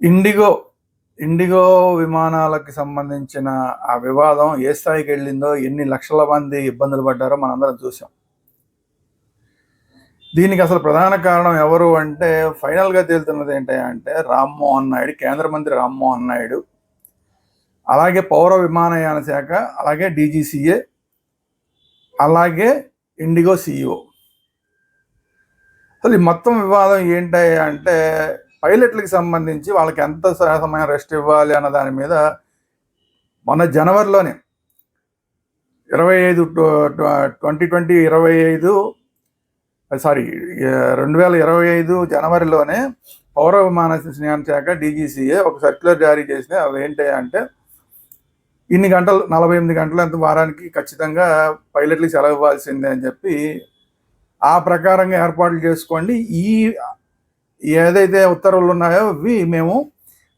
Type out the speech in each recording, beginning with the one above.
IndiGo IndiGo విమానాలకు సంబంధించిన ఆ వివాదం ఏ స్థాయికి వెళ్ళిందో ఎన్ని లక్షల మంది ఇబ్బందులు పడ్డారో మనందరం చూసాం దీనికి అసలు ప్రధాన కారణం ఎవరు అంటే ఫైనల్గా తేలుతున్నది ఏంటంటే రామ్మోహన్ నాయుడు కేంద్ర మంత్రి రామ్మోహన్ నాయుడు. అలాగే పౌర విమానయాన శాఖ అలాగే డీజీసీఏ అలాగే ఇండిగో సిఇఓ అసలు ఈ మొత్తం వివాదం ఏంటి అంటే పైలట్లకు సంబంధించి వాళ్ళకి ఎంత స- సమయం రెస్ట్ ఇవ్వాలి అన్న దాని మీద మొన్న జనవరిలోనే ఇరవై ఐదు ట్వంటీ ట్వంటీ ఇరవై ఐదు సారీ రెండు వేల ఇరవై ఐదు జనవరిలోనే పౌర విమానయాన శాఖ డీజీసీఏ ఒక సర్క్యులర్ జారీ చేసిన అవి ఏంటి అంటే ఇన్ని గంటలు నలభై ఎనిమిది గంటలు అంత వారానికి ఖచ్చితంగా పైలట్లకు సెలవు ఇవ్వాల్సిందే అని చెప్పి ఆ ప్రకారంగా ఏర్పాట్లు చేసుకోండి. ఈ ఏదైతే ఉత్తర్వులు ఉన్నాయో ఇవి మేము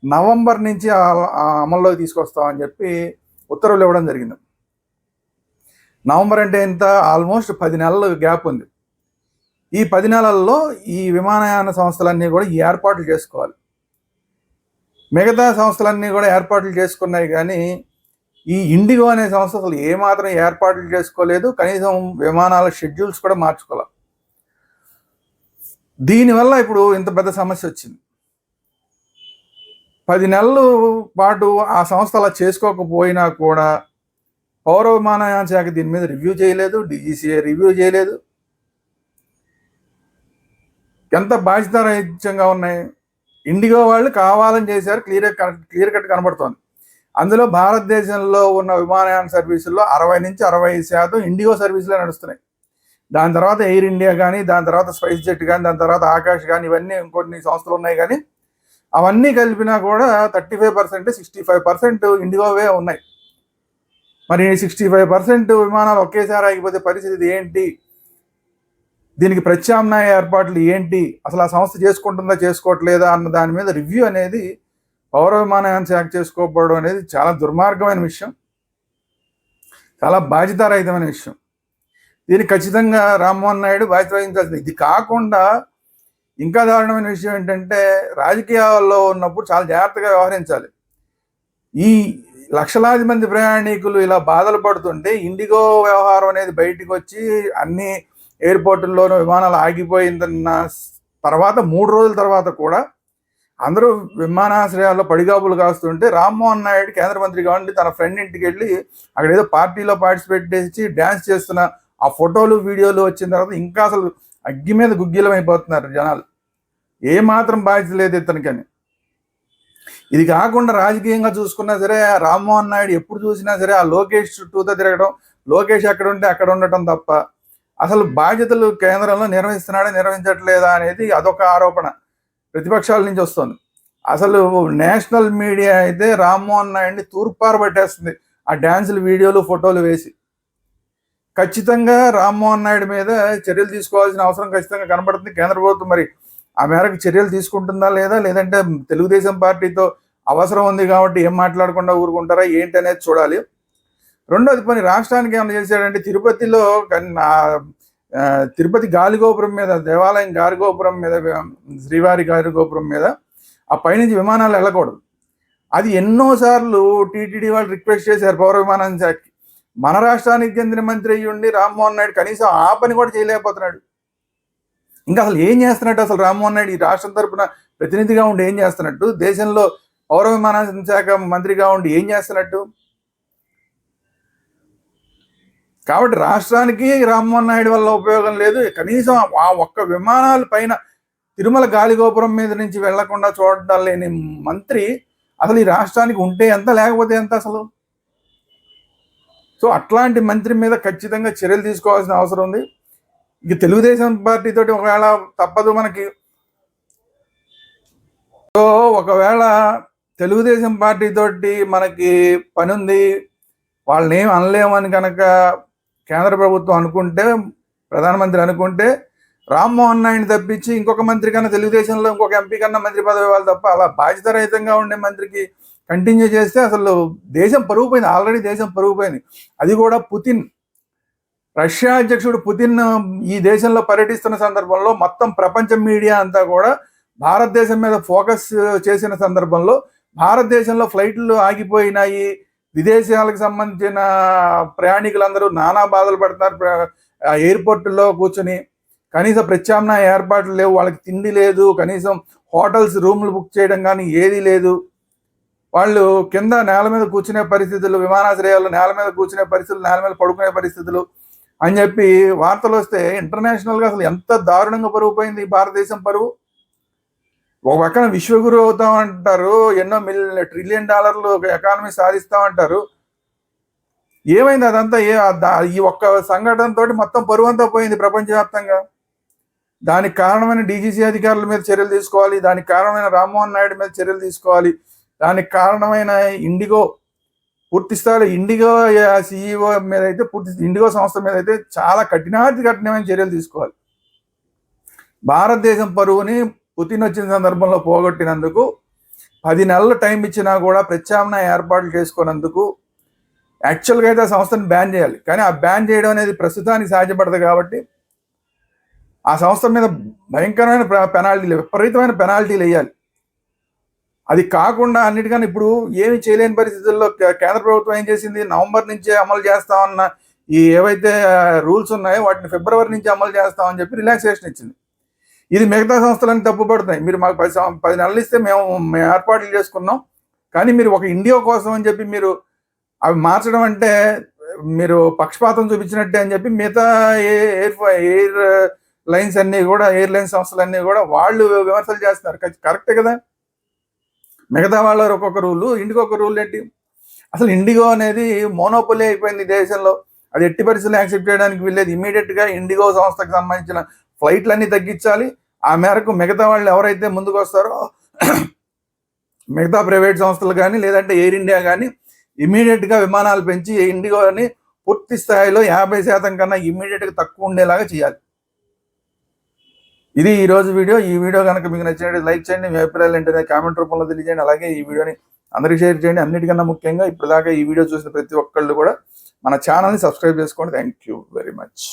నవంబర్ నుంచి అమల్లోకి తీసుకొస్తామని చెప్పి ఉత్తర్వులు ఇవ్వడం జరిగింది. నవంబర్ అంటే ఎంత? ఆల్మోస్ట్ పది నెలలు గ్యాప్ ఉంది. ఈ పది నెలల్లో ఈ విమానయాన సంస్థలన్నీ కూడా ఏర్పాట్లు చేసుకోవాలి. మిగతా సంస్థలన్నీ కూడా ఏర్పాట్లు చేసుకున్నాయి కానీ ఈ ఇండిగో అనే సంస్థ అసలు ఏమాత్రం ఏర్పాట్లు చేసుకోలేదు. కనీసం విమానాల షెడ్యూల్స్ కూడా మార్చుకోవాలి. దీనివల్ల ఇప్పుడు ఇంత పెద్ద సమస్య వచ్చింది. పది నెలలు పాటు ఆ సంస్థ అలా చేసుకోకపోయినా కూడా పౌర విమానయాన శాఖ దీని మీద రివ్యూ చేయలేదు డీజీసీఏ రివ్యూ చేయలేదు. ఎంత బాధ్యతారహిత్యంగా ఉన్నాయి. ఇండిగో వాళ్ళు కావాలని చేశారు క్లియర్ క్లియర్ కట్ కనబడుతోంది. అందులో భారతదేశంలో ఉన్న విమానయాన సర్వీసుల్లో అరవై నుంచి అరవై శాతం ఇండిగో సర్వీసులే నడుస్తున్నాయి. దాని తర్వాత ఎయిర్ ఇండియా కానీ దాని తర్వాత స్పైస్ జెట్ కానీ దాని తర్వాత ఆకాష్ కానీ ఇవన్నీ ఇంకొన్ని సంస్థలు ఉన్నాయి కానీ అవన్నీ కలిపినా కూడా thirty five percent sixty five percent ఇండిగోవే ఉన్నాయి. మరి సిక్స్టీ ఫైవ్ పర్సెంట్ విమానాలు ఒకేసారి ఆగిపోతే పరిస్థితి ఏంటి? దీనికి ప్రత్యామ్నాయ ఏర్పాట్లు ఏంటి? అసలు ఆ సంస్థ చేసుకుంటుందా చేసుకోవట్లేదా అన్న దాని మీద రివ్యూ అనేది పౌర విమానయాన శాఖ చేసుకోకపోవడం అనేది చాలా దుర్మార్గమైన విషయం. చాలా బాధ్యతారహితమైన విషయం. దీనికి ఖచ్చితంగా రామ్మోహన్ నాయుడు బాధ్యత వహించాల్సింది ఇది కాకుండా ఇంకా దారుణమైన విషయం ఏంటంటే రాజకీయాల్లో ఉన్నప్పుడు చాలా జాగ్రత్తగా వ్యవహరించాలి. ఈ లక్షలాది మంది ప్రయాణికులు ఇలా బాధలు పడుతుంటే ఇండిగో వ్యవహారం అనేది బయటికి వచ్చి అన్ని ఎయిర్పోర్టుల్లోనూ విమానాలు ఆగిపోయిందన్న తర్వాత మూడు రోజుల తర్వాత కూడా అందరూ విమానాశ్రయాల్లో పడిగాపులు కాస్తుంటే రామ్మోహన్ నాయుడు కేంద్ర మంత్రి కావండి తన ఫ్రెండ్ ఇంటికి వెళ్ళి అక్కడ ఏదో పార్టీలో పార్టిసిపేట్ చేసి డ్యాన్స్ చేస్తున్న ఆ ఫోటోలు వీడియోలు వచ్చిన తర్వాత ఇంకా అసలు అగ్గి మీద గుగ్గిలం అయిపోతున్నారు జనాలు. ఏ మాత్రం బాధ్యత లేదు ఇతనికని. ఇది కాకుండా రాజకీయంగా చూసుకున్నా సరే రామ్మోహన్ నాయుడు ఎప్పుడు చూసినా సరే ఆ లోకేష్ చుట్టూతో తిరగడం లోకేష్ ఎక్కడ ఉంటే అక్కడ ఉండటం తప్ప అసలు బాధ్యతలు కేంద్రంలో నిర్వహిస్తున్నాడా నిర్వహించట్లేదా అనేది అదొక ఆరోపణ ప్రతిపక్షాల నుంచి వస్తుంది. అసలు నేషనల్ మీడియా అయితే రామ్మోహన్ నాయుడిని తూర్పారు పట్టేస్తుంది. ఆ డ్యాన్సులు వీడియోలు ఫోటోలు వేసి. ఖచ్చితంగా రామ్మోహన్ నాయుడు మీద చర్యలు తీసుకోవాల్సిన అవసరం ఖచ్చితంగా కనబడుతుంది. కేంద్ర ప్రభుత్వం మరి ఆ మేరకు చర్యలు తీసుకుంటుందా లేదా? లేదంటే తెలుగుదేశం పార్టీతో అవసరం ఉంది కాబట్టి ఏం మాట్లాడకుండా ఊరుకుంటారా? ఏంటి అనేది చూడాలి. రెండోది పని రాష్ట్రానికి ఏమైనా చేశాడంటే తిరుపతిలో తిరుపతి గాలిగోపురం మీద దేవాలయం గాలిగోపురం మీద శ్రీవారి గాలిగోపురం మీద ఆ పైనుంచి విమానాలు వెళ్ళకూడదు. అది ఎన్నోసార్లు టీటీడీ వాళ్ళు రిక్వెస్ట్ చేశారు పౌర విమానం మన రాష్ట్రానికి చెందిన మంత్రి అయ్యి ఉండి రామ్మోహన్ నాయుడు కనీసం ఆ పని కూడా చేయలేకపోతున్నాడు. ఇంకా అసలు ఏం చేస్తున్నట్టు అసలు రామ్మోహన్ నాయుడు ఈ రాష్ట్రం తరపున ప్రతినిధిగా ఉండి ఏం చేస్తున్నట్టు? దేశంలో పౌర విమానయాన శాఖ మంత్రిగా ఉండి ఏం చేస్తున్నట్టు? కాబట్టి రాష్ట్రానికి రామ్మోహన్ నాయుడు వల్ల ఉపయోగం లేదు. కనీసం ఆ ఒక్క విమానాల పైన తిరుమల గాలిగోపురం మీద నుంచి వెళ్ళకుండా చూడడం లేని మంత్రి అసలు ఈ రాష్ట్రానికి ఉంటే ఎంత లేకపోతే ఎంత అసలు? సో అట్లాంటి మంత్రి మీద ఖచ్చితంగా చర్యలు తీసుకోవాల్సిన అవసరం ఉంది. ఇక తెలుగుదేశం పార్టీ తోటి ఒకవేళ తప్పదు మనకి. సో ఒకవేళ తెలుగుదేశం పార్టీతో మనకి పని ఉంది వాళ్ళని ఏం అనలేమని కనుక కేంద్ర ప్రభుత్వం అనుకుంటే ప్రధానమంత్రి అనుకుంటే రామ్మోహన్ నాయుడు తప్పించి ఇంకొక మంత్రి కన్నా తెలుగుదేశంలో ఇంకొక ఎంపీ కన్నా మంత్రి పదవి ఇవ్వాలి తప్ప అలా బాధ్యతరహితంగా ఉండే మంత్రికి కంటిన్యూ చేస్తే అసలు దేశం పరుగుపోయింది. ఆల్రెడీ దేశం పరుగుపోయింది. అది కూడా పుతిన్. రష్యా అధ్యక్షుడు పుతిన్ ఈ దేశంలో పర్యటిస్తున్న సందర్భంలో మొత్తం ప్రపంచ మీడియా అంతా కూడా భారతదేశం మీద ఫోకస్ చేసిన సందర్భంలో భారతదేశంలో ఫ్లైట్లు ఆగిపోయినాయి. విదేశాలకు సంబంధించిన ప్రయాణికులందరూ నానా బాధలు పడుతున్నారు. ప్ర- ఆ ఎయిర్పోర్టుల్లో కూర్చుని. కనీసం ప్రత్యామ్నాయ ఏర్పాట్లు లేవు. వాళ్ళకి తిండి లేదు. కనీసం హోటల్స్ రూమ్లు బుక్ చేయడం కానీ ఏదీ లేదు. వాళ్ళు కింద నేల మీద కూర్చునే పరిస్థితులు విమానాశ్రయాల్లో నేల మీద కూర్చునే పరిస్థితులు నేల మీద పడుకునే పరిస్థితులు అని చెప్పి వార్తలు వస్తే ఇంటర్నేషనల్గా అసలు ఎంత దారుణంగా పరువు పోయింది ఈ భారతదేశం పరువు. ఒక పక్కన విశ్వగురు అవుతామంటారు ఎన్నో మిల్ ట్రిలియన్ డాలర్లు ఎకానమీ సాధిస్తామంటారు ఏమైంది అదంతా? ఏ దా- ఈ ఒక్క సంఘటనతో మొత్తం పరువు అంతా పోయింది ప్రపంచవ్యాప్తంగా. దానికి కారణమైన డీజీసీ అధికారుల మీద చర్యలు తీసుకోవాలి దానికి కారణమైన రామ్మోహన్ నాయుడు మీద చర్యలు తీసుకోవాలి. దానికి కారణమైన ఇండిగో పూర్తి స్థాయిలో ఇండిగో సిఇఓ మీద అయితే పూర్తి ఇండిగో సంస్థ మీద అయితే చాలా కఠినాతి కఠినమైన చర్యలు తీసుకోవాలి. భారతదేశం పరువుని పుతిన్ వచ్చిన సందర్భంలో పోగొట్టినందుకు పది నెలలు టైం ఇచ్చినా కూడా ప్రత్యామ్నాయ ఏర్పాట్లు చేసుకున్నందుకు యాక్చువల్గా అయితే ఆ సంస్థను బ్యాన్ చేయాలి. కానీ ఆ బ్యాన్ చేయడం అనేది ప్రస్తుతానికి సాధ్యపడదు కాబట్టి ఆ సంస్థ మీద భయంకరమైన పెనాల్టీలు విపరీతమైన పెనాల్టీలు వేయాలి. అది కాకుండా అన్నిటికన్నా ఇప్పుడు ఏమి చేయలేని పరిస్థితుల్లో కేంద్ర ప్రభుత్వం ఏం చేసింది? నవంబర్ నుంచే అమలు చేస్తామన్న ఈ ఏవైతే రూల్స్ ఉన్నాయో వాటిని ఫిబ్రవరి నుంచి అమలు చేస్తామని చెప్పి రిలాక్సేషన్ ఇచ్చింది. ఇది మిగతా సంస్థలన్నీ తప్పుపడుతున్నాయి మీరు మాకు పది సం- పది నెలలు ఇస్తే మేము మేము ఏర్పాట్లు చేసుకున్నాం. కానీ మీరు ఒక ఇండియా కోసం అని చెప్పి మీరు అవి మార్చడం అంటే మీరు పక్షపాతం చూపించినట్టే అని చెప్పి మిగతా ఏ- ఎయిర్ ఎయిర్ లైన్స్ అన్నీ కూడా ఎయిర్ సంస్థలు సంస్థలన్నీ కూడా వాళ్ళు విమర్శలు చేస్తున్నారు. కరెక్ట్- కరెక్టే కదా? మిగతా వాళ్ళ ఒక్కొక్క రూలు ఇండిగో ఒక రూల్ ఏంటి? అసలు ఇండిగో అనేది మోనోపొలి అయిపోయింది దేశంలో. అది ఎట్టి పరిస్థితులు యాక్సెప్ట్ చేయడానికి వీళ్ళేది ఇమీడియట్గా ఇండిగో సంస్థకు సంబంధించిన ఫ్లైట్లన్నీ తగ్గించాలి. ఆ మేరకు మిగతా వాళ్ళు ఎవరైతే ముందుకు వస్తారో మిగతా ప్రైవేట్ సంస్థలు కానీ లేదంటే ఎయిర్ ఇండియా కానీ ఇమీడియట్గా విమానాలు పెంచి ఇండిగోని పూర్తి స్థాయిలో యాభై శాతం కన్నా ఇమీడియట్గా తక్కువ ఉండేలాగా చేయాలి. ఇది ఈ రోజు వీడియో. ఈ వీడియో కనుక మీకు నచ్చినట్టు లైక్ చేయండి. మీ అభిప్రాయాలు ఏంటనే కామెంట్ రూపంలో తెలియజేయండి. అలాగే ఈ వీడియోని అందరికీ షేర్ చేయండి. అన్నిటికన్నా ముఖ్యంగా ఇప్పుడు దాకా ఈ వీడియో చూసిన ప్రతి ఒక్కళ్ళు కూడా మన ఛానల్ని సబ్స్క్రైబ్ చేసుకోండి. Thank you very much